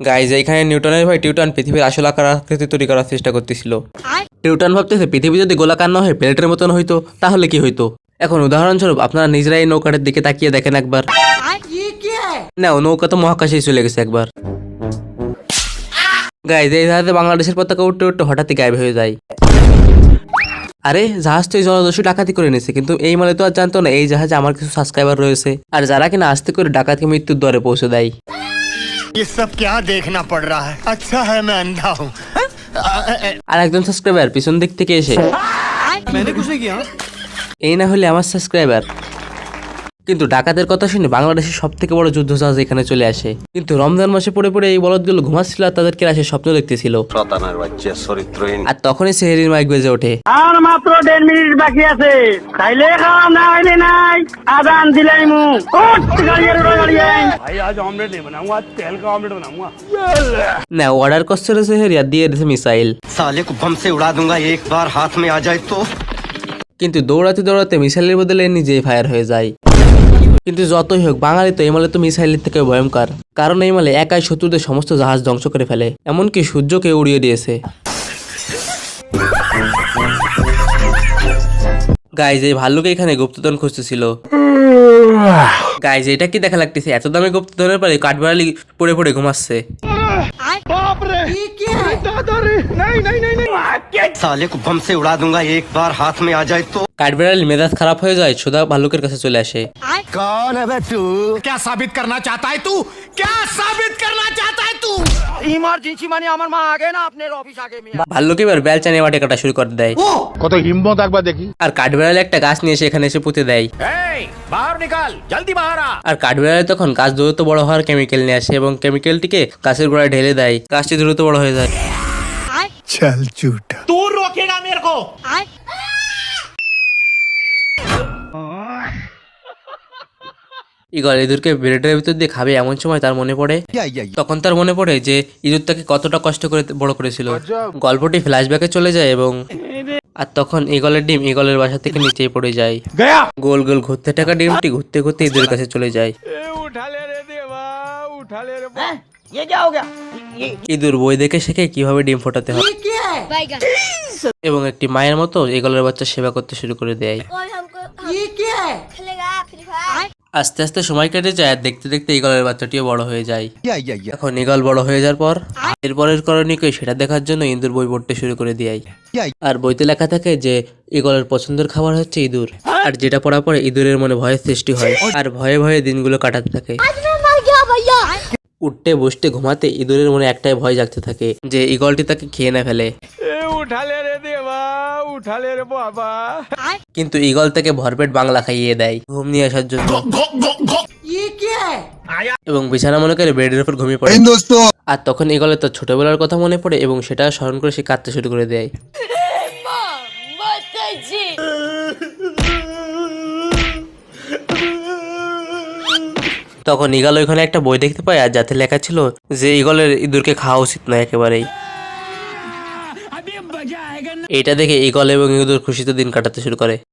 Guys এইখানে নিউটনের ভাই টিউটন পৃথিবীর আসল আকার আকৃতি তৈরি করার চেষ্টা করতেছিল। টিউটন ভাবতেছে পৃথিবী যদি গোলাকার না হয়ে প্লেটের মতন হইতো, তাহলে কি হইতো? এখন উদাহরণস্বরূপ, আপনারা নিজেরাই এই নৌকাটার দিকে তাকিয়ে দেখেন একবার। না নৌকা তো মহাকাশেই চলে গেছে একবার। গাইজ এই জাহাজে বাংলাদেশের পতাকা উঠতে উঠতে হঠাৎই গায়েব হয়ে যায়। আরে, জাহাজ তো এই জলদস্যু ডাকাতি করে নিছে, কিন্তু এই মানে তো আর জানতো না, এই জাহাজে আমার কিছু সাবস্ক্রাইবার রয়েছে। আর যারা কিনা আস্তে করে ডাকাতকে মৃত্যুর দরে পৌঁছে দেয়। ये सब क्या देखना पड़ रहा है अच्छा है मैं अंधा हूँ আর একজন সাবস্ক্রাইবার পিছন দিক থেকে এসে এই না হলে আমার সাবস্ক্রাইবার কিন্তু ডাকাতের কথা শুনে বাংলাদেশের সব থেকে বড় যুদ্ধ জাহাজ এখানে চলে আসে। কিন্তু রমজান মাসে পড়ে পড়ে এই বলদগুলো ঘুমাচ্ছিল আর তাদেরকে আসে স্বপ্ন দেখতেছিল। আর তখনই সেহেরির মাইক বেজে ওঠে। আর মাত্র দেড় মিনিট বাকি আছে। খাইলে খাওয়া না হইলে নাই। আদান দিলাই মু। না অর্ডার করছিল সেহেরি আর দিয়ে দিয়েছে মিসাইল। সালে কো সে উড়া দুঙ্গা একবার হাত মে আ যায় তো। কিন্তু দৌড়াতে দৌড়াতে মিসাইলের বদলে নিজেই ফায়ার হয়ে যায়। কিন্তু যতই হোক, বাঙালি তো এই মালে তো মিসাইলের থেকে ভয়ঙ্কর। কারণ এই মালে একাই শত্রুদের সমস্ত জাহাজ ধ্বংস করে ফেলে, এমনকি সূর্যকে উড়িয়ে দিয়েছে। গাইজ এই ভাল্লুক এখানে গুপ্তধন খুঁজতেছিল। গাইজ এটা কি দেখা লাগতেছে? এত দামে গুপ্তধনের পরে কাঠবাড়ালি পড়ে পড়ে ঘুমাচ্ছে। साले को बम से उड़ा दूंगा एक बार हाथ में आ जाए तो কাঠবেড়ালি মেজাজ খারাপ হয়ে যায় সোজা ভাল্লুকের কাছে চলে আসে कौन है बे तू क्या साबित करना चाहता है तू क्या साबित करना चाहता है तू ইমার্জেন্সি মানে আমার মা আগে না আপনার অফিস আগে মিয়া। ভাল্লুক এবার বেলচানি মাঠে কাটা শুরু করে দেয় কত হিম্মত একবার দেখি আর কাঠবেড়ালি একটা গাছ নিয়ে এসে এখানে এসে পুঁতে দেয় बाहर বাহার নিকাল জলদি বাহার। আর কাঠবিড়ালি তখন গাছ দ্রুত বড় হওয়ার কেমিক্যাল নিয়ে আসে এবং কেমিক্যালটিকে গাছের গোড়ায় ঢেলে দেয়। গাছটি দ্রুত বড় হয়ে যায়। চল চুটা। তু রোকেগা মেরে কো ইগল ইঁদুরকে ব্রেডের ভিতর দিয়ে খাবে এমন সময় তার মনে পড়ে। তখন তার মনে পড়ে যে ইঁদুর তাকে কতটা কষ্ট করে বড় করেছিল। গল্পটি ফ্ল্যাশব্যাকে চলে যায় এবং আর তখন ইগলের ডিম ইগলের বাসা থেকে নিচেই পড়ে যায়। গোল গোল ঘুরতে থাকা ডিমটি ঘুরতে ঘুরতে ইঁদুরের কাছে চলে যায়। ইঁদুর বই দেখে শেখে কীভাবে ডিম ফোটাতে হয়। এবং একটি মায়ের মতো এগলের বাচ্চা সেবা করতে শুরু করে দেয়। আস্তে আস্তে সময় কেটে যায় আর দেখতে দেখতে ইগলের বাচ্চাটিও বড় হয়ে যায়। এখন ইগল বড় হয়ে যাওয়ার পর এরপরের করণীয় সেটা দেখার জন্য ইঁদুর বই পড়তে শুরু করে দেয় আর বইতে লেখা থাকে যে ইগলের পছন্দের খাবার হচ্ছে ইঁদুর। আর যেটা পড়ার পরে ইঁদুরের মনে ভয়ের সৃষ্টি হয় আর ভয়ে ভয়ে দিনগুলো কাটাতে থাকে। উঠতে বসতে ঘুমাতে ইঁদুরের মনে একটাই ভয় জাগতে থাকে যে ইগলটি তাকে খেয়ে না ফেলে। উঠালে রে দেবা উঠালে রে বাবা। কিন্তু ইগল থেকে ভরপেট বাংলা খাইয়ে দেয়। ঘুম নিয়ে আসার জন্য। ইয়ে এবং বিছানা মনে করে বেডের উপর ঘুমিয়ে পড়ে। আর তখন ইগলের তো ছোটবেলার কথা মনে পড়ে এবং সেটা স্মরণ করে সে কাঁদতে শুরু করে দেয়। তখন ইগল ওইখানে একটা বই দেখতে পায় আর যাতে লেখা ছিল যে ইগলের ইঁদুরকে খাওয়া উচিত নয় একেবারেই। এটা দেখে ইগল এবং ইঁদুর খুশিতে দিন কাটাতে শুরু করে।